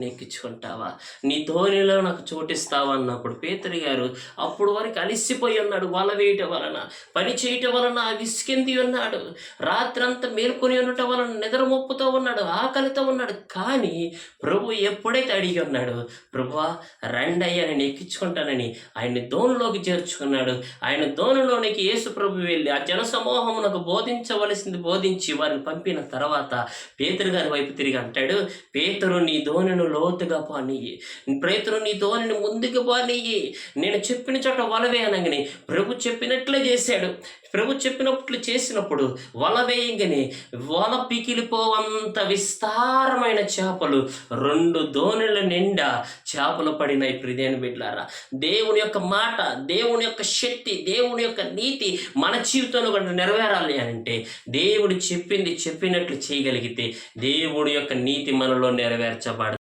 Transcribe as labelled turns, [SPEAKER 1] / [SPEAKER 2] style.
[SPEAKER 1] నెక్కించుకుంటావా నీ ధోనిలో నాకు చోటిస్తావా అన్నప్పుడు పేతరి గారు అప్పుడు వరకు అలిసిపోయి ఉన్నాడు వల వేయటం వలన. పని చేయటం వలన విసికింది ఉన్నాడు. రాత్రంతా మేల్కొని ఉండటం వలన నిద్ర మొప్పుతో ఉన్నాడు ఆకలితో ఉన్నాడు. కానీ ప్రభు ఎప్పుడైతే అడిగి ఉన్నాడు ప్రభువా రండి నేను ఎక్కించుకుంటానని ఆయన్ని దోనులోకి చేర్చుకున్నాడు. ఆయన దోనులోనికి యేసు ప్రభు వెళ్ళి ఆ జన సమూహమునకు బోధించవలసింది బోధించి వారిని పంపిన తర్వాత పేతురు గారి వైపు తిరిగి అంటాడు పేతురు నీ దోణిను లోతుగా పానీయి. పేతురు నీ దోణిని ముందుకు పానీయి. నేను చెప్పిన చోట వలవే అనగానే ప్రభు చెప్పినట్లే చేశాడు. ప్రభు చెప్పినట్లు చేసినప్పుడు వల వేయంగానే వల పికిలిపోవంత విస్తారమైన చేపలు రెండు దోణుల నిండా చేపలు పడినాయి ప్రిదేని బిడ్లారా. దేవుని యొక్క మాట దేవుని యొక్క శక్తి దేవుని యొక్క నీతి మన జీవితంలో కూడా నెరవేరాలి అని అంటే దేవుడు చెప్పింది చెప్పినట్లు చేయగలిగితే దేవుడి యొక్క నీతి మనలో నెరవేర్చబడదు